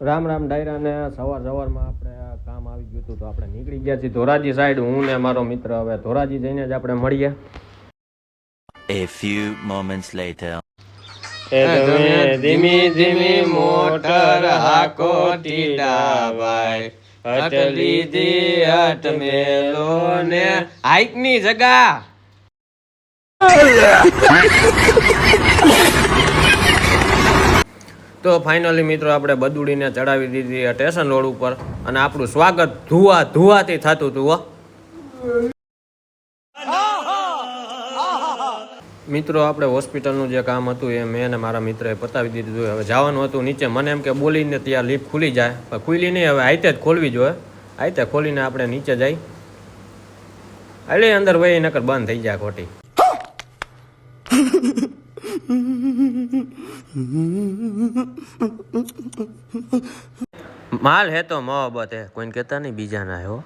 રામ રામ ડાયરા ને સવાર સવારમાં આપણે આ કામ આવી ગયું હતું તો આપણે નીકળી ગયા છીએ ધોરાજી સાઈડ હું ને મારો મિત્ર હવે ધોરાજી જઈને જ આપણે મળીએ A few moments later. એ તમે ધીમી ધીમી મોટર હાકો ટીડાભાઈ હટ લીધી હટ મેલો ને હાઈકની જગા તો ફાઇનલી મિત્રો આપણે બદુડીને ચડાવી દીધી સ્ટેશન રોડ ઉપર અને આપણું સ્વાગત ધુવા ધુવાથી થતું હતું મિત્રો, આપણે હોસ્પિટલનું જે કામ હતું એ મેં અને મારા મિત્રએ પતાવી દીધું હવે જવાનું હતું નીચે. મને એમ કે બોલીને ત્યાં લિફ્ટ ખુલી જાય. પણ ખુલી નહીં, હવે આઈતે જ ખોલવી જોઈએ. આઈતે ખોલીને આપણે નીચે જઈ. એટલે અંદર વહી, નકર બંધ થઈ જાય ખોટી. માલ હે તો મોહબત હે. કોઈને કહેતા નહીં બીજાના ના હો.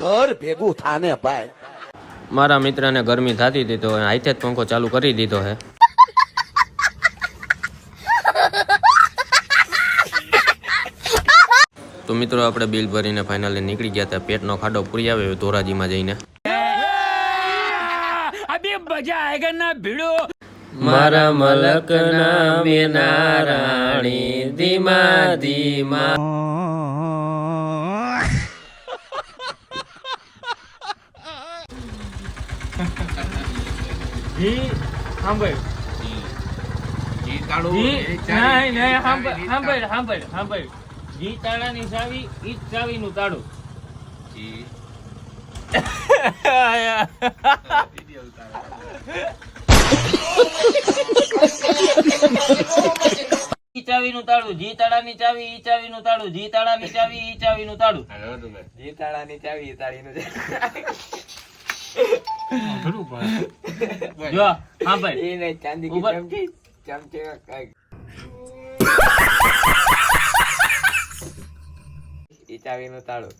ઘર ભેગું થાને ભાઈ. મારા મિત્રને ગરમી થતી હતી તો હાથે જ પંખો ચાલુ કરી દીધો હે. તો મિત્રો આપણે બિલ ભરીને ફાઇનલી નીકળી ગયા હતા. પેટનો ખાડો પૂરી આવ્યો ધોરાજીમાં જઈને. મારા મલક ના નારાણી ધીમા ધીમા. જી સાંભળ. જી નહીં નહીં સાંભળ સાંભળ સાંભળ સાંભળ. જી તાળાની ચાવી ઈ જ ચાવીનું તાળું. તાળું જી ચાવી ઈ ચાવીનું તાળું જી તાળાની ચાવી ઈ ચાવીનું તાળું. જો સાંભળ ઉભા- ચાવીનું તાળું જી તાળાની ચાવી ઈ ચાવીનું તાળું.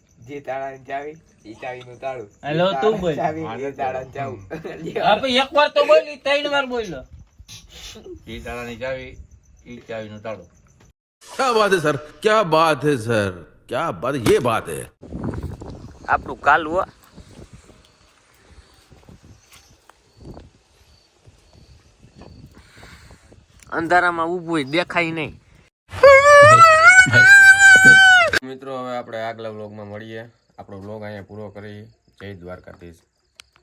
હેલો તું બોલ ચાવી ઈ તાળાની ચાવું આપણે એક વાર તો બોલી ત્રણ વાર બોલ્યો क्या बात है सर क्या बात है सर क्या बात ये बात है આપણું કાલ હો અંધારામાં ઊભું દેખાય નહીં મિત્રો હવે આપણે આગલા વ્લોગમાં મળીએ. આપણો વ્લોગ અહીંયા પૂરો કરી. જય દ્વારકાધીશ.